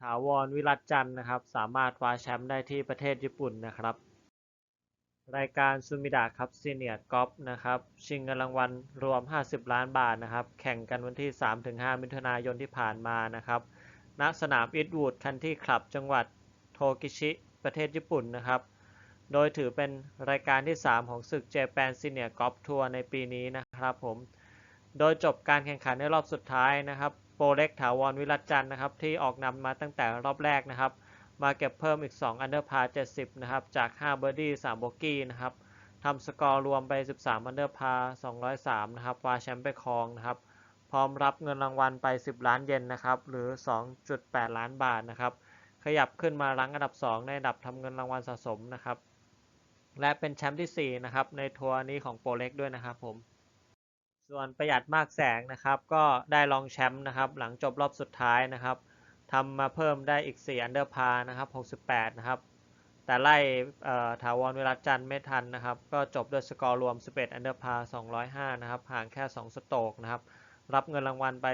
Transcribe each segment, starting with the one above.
ถาวรวิรัตจันทร์นะครับ สามารถคว้าแชมป์ได้ที่ประเทศญี่ปุ่นนะครับ รายการซูมิดะครับซีเนียร์กอล์ฟนะครับ ชิงเงินรางวัลรวม 50 ล้านบาทนะครับ แข่งกันวันที่ 3-5 มิถุนายนที่ผ่านมานะครับณสนามอิทวูดคันที่คลับจังหวัดโทกิชิ ประเทศญี่ปุ่นนะครับ โดยถือเป็นรายการที่ 3 ของศึกเจแปนซีเนียร์กอล์ฟทัวร์ในปีนี้นะครับผม โดยจบการแข่งขันในรอบสุดท้ายนะครับ โปรเล็กถาวรวิรัตจันทร์นะครับที่ออกนำมาตั้งแต่รอบแรกนะครับ มาเก็บเพิ่มอีก 2 อันเดอร์พาร์70 นะครับ จาก 5 เบอร์ดี้ 3 โบกี้นะครับทำสกอร์รวมไป 13 อันเดอร์พาร์203 นะครับคว้าแชมป์ไปครองนะครับ พร้อมรับเงินรางวัลไป 10 ล้านเยนนะครับ หรือ 2.8 ล้านบาทนะครับ ขยับขึ้นมารั้งอันดับ 2 ในอันดับทำเงินรางวัลสะสมนะครับ และเป็นแชมป์ที่ 4 นะครับ ในทัวร์นี้ของโปรเล็กด้วยนะครับผม ส่วนประหยัดมากแสงนะครับ ก็ได้รองแชมป์นะครับ หลังจบรอบสุดท้ายนะครับทำมาเพิ่มได้อีก 4 อันเดอร์พานะครับ 68 นะครับ แต่ไล่ถาวรเวลาจันทร์ไม่ทันนะครับ ก็จบด้วยสกอร์รวม 11 อันเดอร์พา 205 นะครับ ห่างแค่ 2 สโตกนะครับ รับเงินรางวัลไป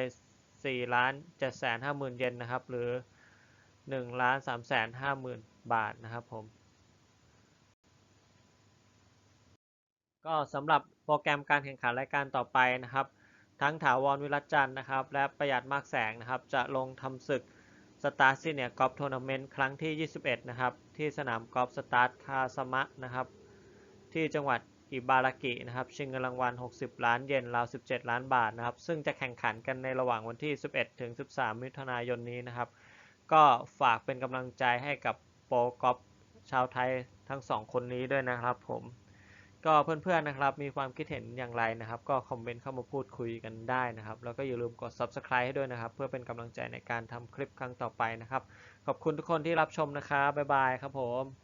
4ล้าน7แสน5หมื่นเยนนะครับ หรือ1ล้าน3แสน5หมื่นบาทนะครับผม ก็สำหรับโปรแกรมการแข่งขันรายการต่อไปนะครับ ทั้งถาวรวิรัจันทร์นะครับ และประหยัดมากแสงนะครับ จะลงทำศึกสตาร์ซีเนียกอล์ฟทัวร์นาเมนต์ครั้งที่ 21 นะครับ ที่สนามกอล์ฟสตาร์ทคาสมะนะครับ ที่จังหวัดอิบารากินะครับ ชิงเงินรางวัล 60 ล้านเยนราว 17 ล้านบาทนะครับ ซึ่งจะแข่งขันกันในระหว่างวันที่ 11 ถึง 13 มิถุนายนนี้นะครับ ก็ฝากเป็นกำลังใจให้กับโปรกอล์ฟชาวไทยทั้งสองคนนี้ด้วยนะครับผม ก็เพื่อนๆนะครับ มีความคิดเห็นอย่างไรนะครับ ก็คอมเมนต์เข้ามาพูดคุยกันได้นะครับ แล้วก็อย่าลืมกด subscribe ให้ด้วยนะครับ เพื่อเป็นกำลังใจในการทำคลิปครั้งต่อไปนะครับ ขอบคุณทุกคนที่รับชมนะครับบ๊ายบายครับผม